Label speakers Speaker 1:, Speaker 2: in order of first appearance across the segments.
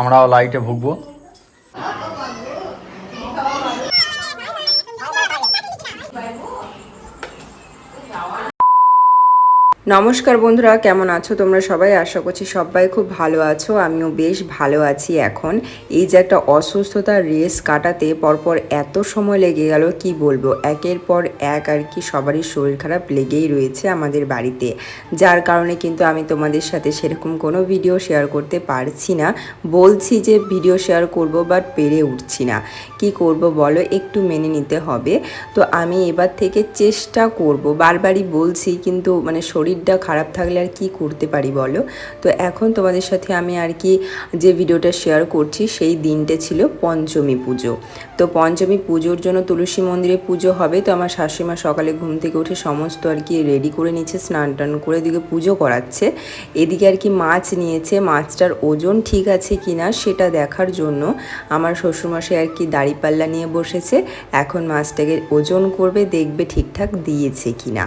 Speaker 1: আমরাও লাইটে ভুগবো।
Speaker 2: নমস্কার বন্ধুরা, কেমন আছো তোমরা সবাই? আশা করছি সবাই খুব ভালো আছো। আমিও বেশ ভালো আছি এখন। এই যে একটা অসুস্থতার রেস কাটাতে পরপর এত সময় লেগে গেল, কি বলব? একের পর এক আর কি সবারই শরীর খারাপ লেগেই রয়েছে আমাদের বাড়িতে। যার কারণে কিন্তু আমি তোমাদের সাথে সেরকম কোনো ভিডিও শেয়ার করতে পারছি না। বলছি যে ভিডিও শেয়ার করব বাট পেরে উঠছি না। কি করব বলো? একটু মেনে নিতে হবে। তো আমি এবার থেকে চেষ্টা করব। বারবারই বলছি কিন্তু মানে শরীরটা খারাপ থাকলে আর কি করতে পারি বলো? তো এখন তোমাদের সাথে আমি আর কি যে ভিডিওটা শেয়ার করছি, সেই দিনটা ছিল পঞ্চমী পুজো। তো পঞ্চমী পুজোর জন্য তুলসী মন্দিরে পুজো হবে, তো আমার শাশুড়িমা সকালে ঘুম থেকে উঠে সমস্ত আর কি রেডি করে নিচ্ছে, স্নান টান করে এদিকে পুজো করাচ্ছে। এদিকে আর কি মাছ নিয়েছে, মাছটার ওজন ঠিক আছে কি না সেটা দেখার জন্য আমার শ্বশুরমশাই আর কি দাড়িপাল্লা নিয়ে বসেছে, এখন মাছটাকে ওজন করবে, দেখবে ঠিকঠাক দিয়েছে কি না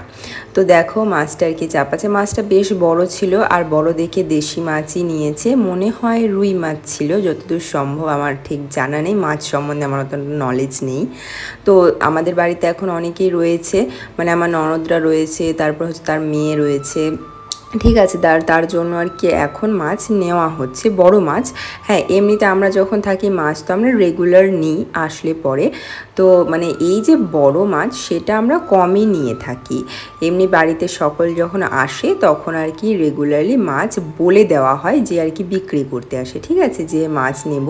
Speaker 2: তো দেখো মাছটা আর কি চাপাচ্ছে, মাছটা বেশ বড় ছিল, আর বড় দেখে দেশি মাছই নিয়েছে, মনে হয় রুই মাছ ছিল, যতদূর সম্ভব আমার ঠিক জানা নেই, মাছ সম্বন্ধে আমার অত নলেজ নেই। তো আমাদের বাড়িতে এখন অনেকেই রয়েছে মানে আমার ননদরা রয়েছে, তারপর হচ্ছে তার মেয়ে রয়েছে। ঠিক আছে, তার তার জন্য আর কি এখন মাছ নেওয়া হচ্ছে, বড় মাছ। হ্যাঁ এমনিতে আমরা যখন থাকি মাছ তো আমরা রেগুলার নিই আসলে পরে। তো মানে এই যে বড় মাছ সেটা আমরা কমই নিয়ে থাকি। এমনি বাড়িতে সকল যখন আসে তখন আর কি রেগুলারলি মাছ বলে দেওয়া হয় যে আর কি বিক্রি করতে আসে, ঠিক আছে, যে মাছ নেব।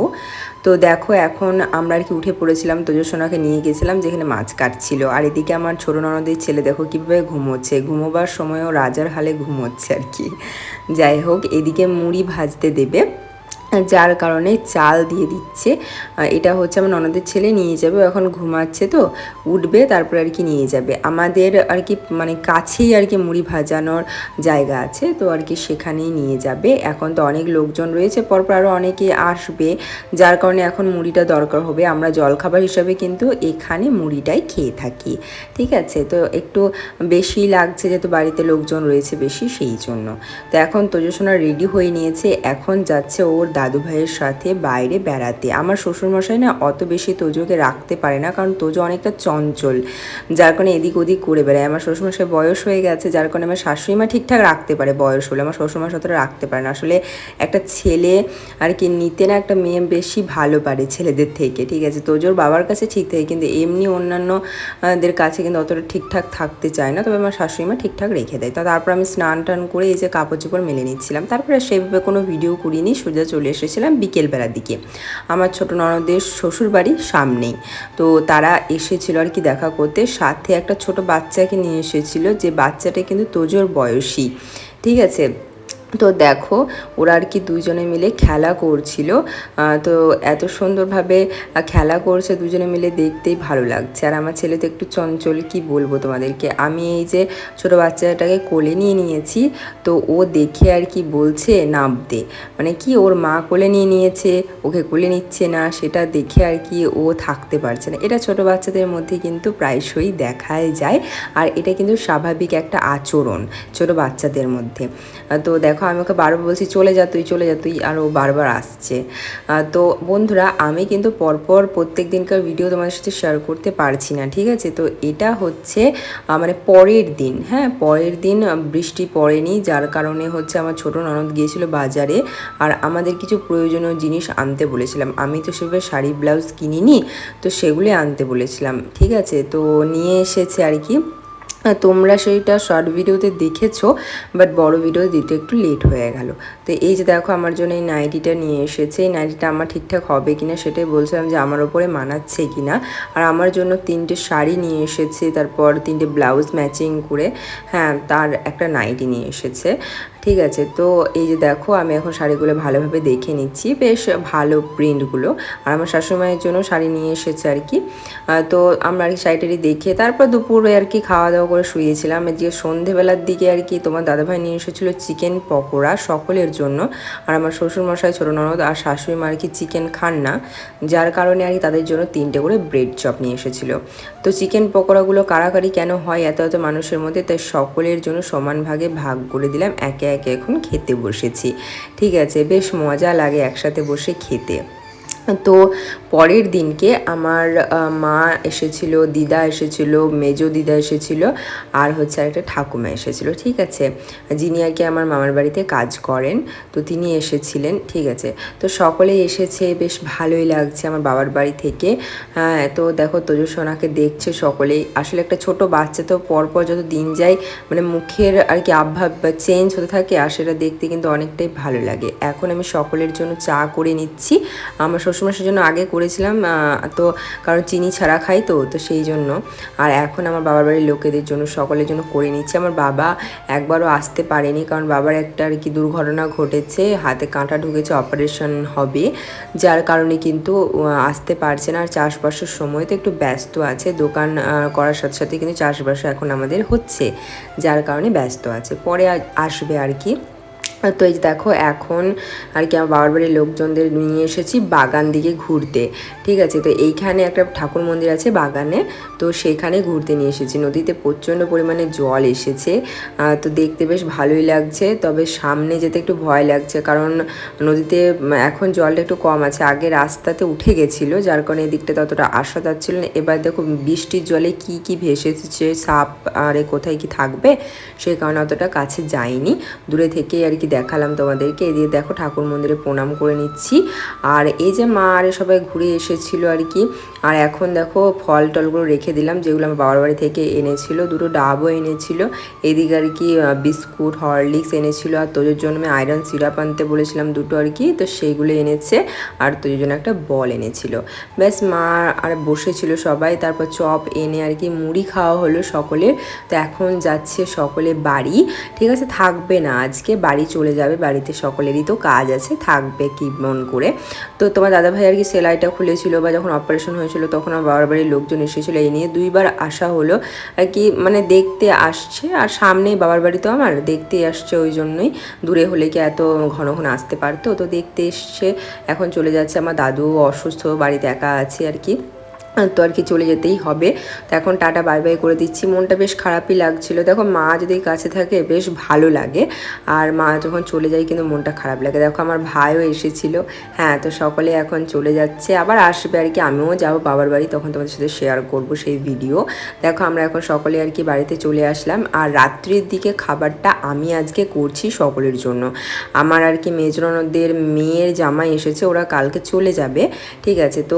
Speaker 2: তো দেখো এখন আমরা আর কি উঠে পড়েছিলাম তোজসোনাকে নিয়ে গেছিলাম যেখানে মাছ কাটছিল। আর এদিকে আমার ছোটো ননদের ছেলে দেখো কীভাবে ঘুমোচ্ছে। ঘুমোবার সময়ও রাজার হালে ঘুমোচ্ছে। আর কি যাই হোক এদিকে মুড়ি ভাজতে দেবে। যার কারণে চাল দিয়ে দিচ্ছে। এটা হচ্ছে আমার ননদের ছেলে নিয়ে যাবে এখন ঘুমাচ্ছে তো, উঠবে, তারপরে আর কি নিয়ে যাবে। আমাদের আর কি মানে কাছেই আর কি মুড়ি ভাজানোর জায়গা আছে, তো আর কি সেখানেই নিয়ে যাবে। এখন তো অনেক লোকজন রয়েছে, পরপর আরও অনেকে আসবে, যার কারণে এখন মুড়িটা দরকার হবে। আমরা জলখাবার হিসাবে কিন্তু এখানে মুড়িটাই খেয়ে থাকি, ঠিক আছে? তো একটু বেশি লাগছে যেহেতু বাড়িতে লোকজন রয়েছে বেশি, সেই জন্য। তো এখন তোজসোনা রেডি হয়ে নিয়েছে, এখন যাচ্ছে ওর দাদু ভাইয়ের সাথে বাইরে বেড়াতে। আমার শ্বশুরমশাই না অত বেশি তোজোকে রাখতে পারে না, কারণ তোজো অনেকটা চঞ্চল, যার কারণে এদিক ওদিক করে বেড়ায়। আমার শ্বশুরমশাই বয়স হয়ে গেছে, যার কারণে আমার শাশুড়ি মা ঠিকঠাক রাখতে পারে, বয়স হলে। আমার শ্বশুরমশাই অতটা রাখতে পারে না। আসলে একটা ছেলে আর কি নিতে না একটা মেয়ে বেশি ভালো পারে ছেলেদের থেকে, ঠিক আছে? তোজোর বাবার কাছে ঠিক থাকে, কিন্তু এমনি অন্যান্য দের কাছে কিন্তু অতটা ঠিকঠাক থাকতে চায় না। তবে আমার শাশুড়ি মা ঠিকঠাক রেখে দেয়। তো তারপর আমি স্নান টান করে এই যে কাপড় চোপড় মেলে নিচ্ছিলাম। তারপরে সেভাবে কোনো ভিডিও করিনি, সোজা চলে এসেছিলাম বিকেলবেলার দিকে। আমার ছোট ননদের শ্বশুর বাড়ির সামনেই। তো তারা এসেছিল আর কি দেখা করতে। সাথে একটা ছোট বাচ্চাকে নিয়ে এসেছিল যে বাচ্চাটা কিন্তু তোজোর বয়সী। ঠিক আছে? তো দেখো, ওরা আর কি দুজনে মিলে খেলা করছিল। তো এত সুন্দরভাবে খেলা করছে দুজনে মিলে দেখতেই ভালো লাগছে। আর আমার ছেলে তো একটু চঞ্চল, কি বলব তোমাদেরকে? আমি এই যে ছোট বাচ্চাটাকে কোলে নিয়ে নিয়েছি, তো ও দেখে আর কি বলছে নামতে। মানে কি ওর মা কোলে নিয়ে নিয়েছে, ওকে কোলে নিচ্ছে না, সেটা দেখে আর কি ও থাকতে পারছে না। এটা ছোট বাচ্চাদের মধ্যে কিন্তু প্রায়শই দেখায় যায়। আর এটা কিন্তু স্বাভাবিক একটা আচরণ ছোট বাচ্চাদের মধ্যে। তো দেখো আমি ওকে বারবার বলছি, চলে যা তুই, চলে যা তুই। আর ও বারবার আসছে। তো বন্ধুরা, আমি কিন্তু পরপর প্রত্যেক দিনকার ভিডিও তোমাদের সাথে শেয়ার করতে পারছি না, ঠিক আছে? তো এটা হচ্ছে মানে পরের দিন হ্যাঁ? পরের দিন বৃষ্টি পড়েনি, যার কারণে হচ্ছে আমার ছোট ননদ গিয়েছিল বাজারে, আর আমাদের কিছু প্রয়োজনীয় জিনিস আনতে বলেছিলাম। আমি তো সেভাবে শাড়ি, ব্লাউজ কিনিনি, তো সেগুলি আনতে বলেছিলাম, ঠিক আছে? তো নিয়ে এসেছে আর কি তোমরা সেইটা শর্ট ভিডিওতে দেখেছ বাট বড় ভিডিও দিতে একটু লেট হয়ে গেল। তো এই যে দেখো, আমার জন্য এই নাইটিটা নিয়ে এসেছে। এই নাইটিটা আমার ঠিকঠাক হবে কি না সেটাই বলছিলাম যে আমার ওপরে মানাচ্ছে কিনা। আর আমার জন্য তিনটে শাড়ি নিয়ে এসেছে, তারপর তিনটে ব্লাউজ ম্যাচিং করে হ্যাঁ তার একটা নাইটি নিয়ে এসেছে। ঠিক আছে, তো এই যে দেখো আমি এখন শাড়িগুলো ভালোভাবে দেখে নিচ্ছি। বেশ ভালো প্রিন্টগুলো আর আমার শাশুড়িমায়ের জন্য শাড়ি নিয়ে এসেছে আর কি। তো আমরা আর কি শাড়িটারি দেখে তারপর দুপুরে আর কি খাওয়া দাওয়া করে শুয়েছিলাম। যে সন্ধেবেলার দিকে আর কি তোমার দাদাভাই নিয়ে এসেছিল চিকেন পকোড়া সকলের জন্য। আর আমার শ্বশুরমশাই, ছোটো ননদ আর শাশুড়ি মা আর কি চিকেন খান না। যার কারণে আর কি তাদের জন্য তিনটে করে ব্রেড চপ নিয়ে এসেছিল। তো চিকেন পকোড়াগুলো কারাকারি কেন হয় এত এত মানুষের মধ্যে, তাই সকলের জন্য সমান ভাগে ভাগ করে দিলাম, একে একে এখন খেতে বসেছি। ঠিক আছে বেশ মজা লাগে একসাথে বসে খেতে। তো পরের দিনকে আমার মা এসেছিল, দিদা এসেছিল, মেজো দিদা এসেছিল, আর হচ্ছে একটা ঠাকুমা এসেছিল, ঠিক আছে? যিনি আর কি আমার মামার বাড়িতে কাজ করেন, তো তিনি এসেছিলেন, ঠিক আছে? তো সকলেই এসেছে, বেশ ভালোই লাগছে আমার বাবার বাড়ি থেকে। হ্যাঁ তো দেখো তোজো সোনাকে দেখছে সকলেই। আসলে একটা ছোট বাচ্চা, তো পরপর যত দিন যায় মানে মুখের আর কি আভাব বা চেঞ্জ হতে থাকে, আর সেটা দেখতে কিন্তু অনেকটাই ভালো লাগে। এখন আমি সকলের জন্য চা করে নিচ্ছি। আমার শ্বশুরমশার জন্য আগে করেছিলাম তো কারণ চিনি ছাড়া খাই তো তো সেই জন্য। আর এখন আমার বাবার বাড়ির লোকেদের জন্য, সকলের জন্য করে নিচ্ছি। আমার বাবা একবারও আসতে পারেনি, কারণ বাবার একটা আর কি দুর্ঘটনা ঘটেছে, হাতে কাঁটা ঢুকেছে, অপারেশন হবে। যার কারণে কিন্তু আসতে পারছে না, আর চাষবাসের সময় তো একটু ব্যস্ত আছে। দোকান করার সাথে সাথে কিন্তু চাষবাস এখন আমাদের হচ্ছে, যার কারণে ব্যস্ত আছে। পরে আসবে আর কি। তো এই দেখো, এখন আর কি আমার বাবার বাড়ির লোকজনদের নিয়ে এসেছি বাগান দিকে ঘুরতে, ঠিক আছে? তো এইখানে একটা ঠাকুর মন্দির আছে বাগানে, তো সেখানে ঘুরতে নিয়ে এসেছি। নদীতে প্রচণ্ড পরিমাণে জল এসেছে তো দেখতে বেশ ভালোই লাগছে, তবে সামনে যেতে একটু ভয় লাগছে, কারণ নদীতে এখন জলটা একটু কম আছে। আগে রাস্তাতে উঠে গেছিল, যার কারণে এদিকটা ততটা আশা যাচ্ছিল না। এবার দেখো, বৃষ্টির জলে কি কি ভেসে সাপ আরে কোথায় কি থাকবে সেই কারণে অতটা কাছে যাইনি। দূরে থেকেই আর কি দেখালাম তোমাদেরকে। এদিকে দেখো ঠাকুর মন্দিরে প্রণাম করে নিচ্ছি। আর এই যে মা আরে সবাই ঘুরে এসেছিল আর কি, আর এখন দেখো ফল টলগুলো রেখে দিলাম, যেগুলো আমার বাবার বাড়ি থেকে এনেছিল, দুটো ডাবও এনেছিল। এদিকে আর কি বিস্কুট, হরলিক্স এনেছিল, আর তোজোর জন্য আমি আয়রন সিরাপ আনতে বলেছিলাম দুটো আর কি, তো সেইগুলো এনেছে, আর তোজোর জন্য একটা বল এনেছিল। ব্যাস মা আর বসেছিল সবাই, তারপর চপ এনে আর কি মুড়ি খাওয়া হলো সকলের। তো এখন যাচ্ছে সকলে বাড়ি, ঠিক আছে? থাকবে না আজকে, বাড়ি চলে যাবে, বাড়িতে সকলেরই তো কাজ আছে, থাকবে কি মন করে। তো তোমার দাদাভাই আর কি সেলাইটা খুলেছিল বা যখন অপারেশন হয়েছিল তখন আমার বাবার বাড়ির লোকজন এসেছিল, এই নিয়ে দুইবার আসা হলো। আর কি মানে দেখতে আসছে, আর সামনেই বাবার বাড়ি তো আমার, দেখতেই আসছে ওই জন্যই। দূরে হলে কি এত ঘন ঘন আসতে পারতো? তো দেখতে এসছে, এখন চলে যাচ্ছে। আমার দাদু অসুস্থ, বাড়িতে একা আছে আর কি। তো আর কি চলে যেতেই হবে। তো এখন টাটা বাই বাই করে দিচ্ছি। মনটা বেশ খারাপই লাগছিল। দেখো, মা যদি কাছে থাকে, বেশ ভালো লাগে। আর মা যখন চলে যায়, কিন্তু মনটা খারাপ লাগে। দেখো, আমার ভাইও এসেছিল। হ্যাঁ তো সকলে এখন চলে যাচ্ছে। আবার আসবে আর কি। আমিও যাব, বাবার বাড়ি। তখন তোমাদের সাথে শেয়ার করব সেই ভিডিও দেখো, আমরা এখন সকলে আর কি বাড়িতে চলে আসলাম। আর রাত্রির দিকে খাবারটা আমি আজকে করছি সকলের জন্য। আমার আর কি মেজরনদের মেয়ের জামাই এসেছে। ওরা কালকে চলে যাবে। ঠিক আছে? তো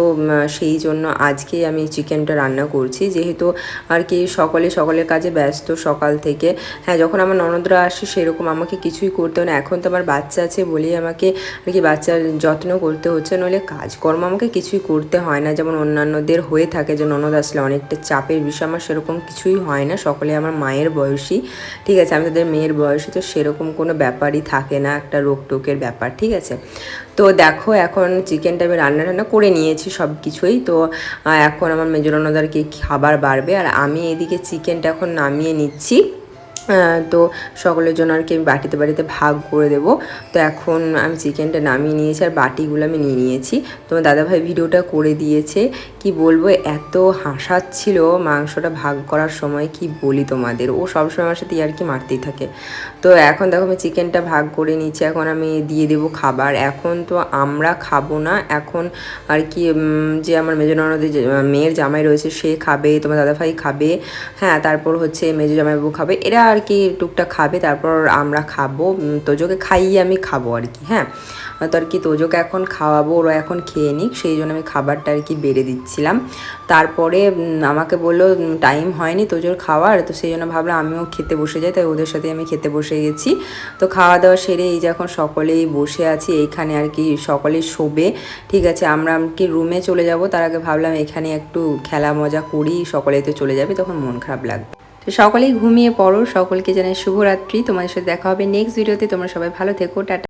Speaker 2: সেই জন্য আজকে আমি চিকেনটা রান্না করছি। যেহেতু আর কি সকলে সকলের কাজে ব্যস্ত সকাল থেকে। হ্যাঁ যখন আমার ননদরা আসে সেরকম আমাকে কিছুই করতে হয় না। এখন তো আমার বাচ্চা আছে বলেই আমাকে আর কি বাচ্চার যত্ন করতে হচ্ছে। নইলে কাজকর্ম আমাকে কিছুই করতে হয় না। যেমন অন্যান্যদের হয়ে থাকে যে ননদ আসলে অনেকটা চাপের বিষয়। আমার সেরকম কিছুই হয় না। সকলে আমার মায়ের বয়সী। ঠিক আছে, আমি তাদের মেয়ের বয়সী, তো সেরকম কোনো ব্যাপারই থাকে না। একটা রোগ টোকের ব্যাপার। ঠিক আছে? তো দেখো, এখন চিকেনটা আমি রান্না টান্না করে নিয়েছি সব কিছুই তো এখন আমার মেজরানোদারকে খাবার বাড়বে আর আমি এদিকে চিকেনটা এখন নামিয়ে নিচ্ছি। তো সকলের জন্য আর কি আমি বাটিতে বাটিতে ভাগ করে দেব। তো এখন আমি চিকেনটা নামিয়ে নিয়েছি আর বাটিগুলো আমি নিয়ে নিয়েছি। তোমার দাদাভাই ভিডিওটা করে দিয়েছে। কি বলব এত হাসাচ্ছিল মাংসটা ভাগ করার সময় কি বলি তোমাদের? ও সবসময় আমার সাথে আর কি মারতেই থাকে। তো এখন দেখো আমি চিকেনটা ভাগ করে নিচ্ছি এখন আমি দিয়ে দেবো খাবার। এখন তো আমরা খাব না এখন আর কি যে আমার মেজো ননদের যে, মেয়ের জামাই রয়েছে সে খাবে তোমার দাদাভাই খাবে। হ্যাঁ তারপর হচ্ছে মেজো জামাইবাবু খাবে। এরা আর কি টুকটাক খাবে, তারপর আমরা খাব। তোজোকে খাইয়ে আমি খাব আর কি হ্যাঁ? তো আর কি তোজোকে এখন খাওয়াবো, ওরা এখন খেয়ে নিক, সেই জন্য আমি খাবারটা আর কি বেড়ে দিচ্ছিলাম। তারপরে আমাকে বলল টাইম হয়নি তোজোর খাওয়ার তো সেই জন্য ভাবলাম আমিও খেতে বসে যাই, তাই ওদের সাথে আমি খেতে বসে গেছি। তো খাওয়া দাওয়া সেরে এই যখন সকলেই বসে আছি, এইখানে আর কি সকলেই শোবে, ঠিক আছে? আমরা কি রুমে চলে যাব? তার আগে ভাবলাম এখানে একটু খেলা মজা করি, সকলেই তো চলে যাবে, তখন মন খারাপ লাগবে। তো সকলেই ঘুমিয়ে পড়ো, সকলকে জানাই শুভরাত্রি। তোমাদের সাথে দেখা হবে নেক্সট ভিডিওতে তোমরা সবাই ভালো থেকো, টাটা।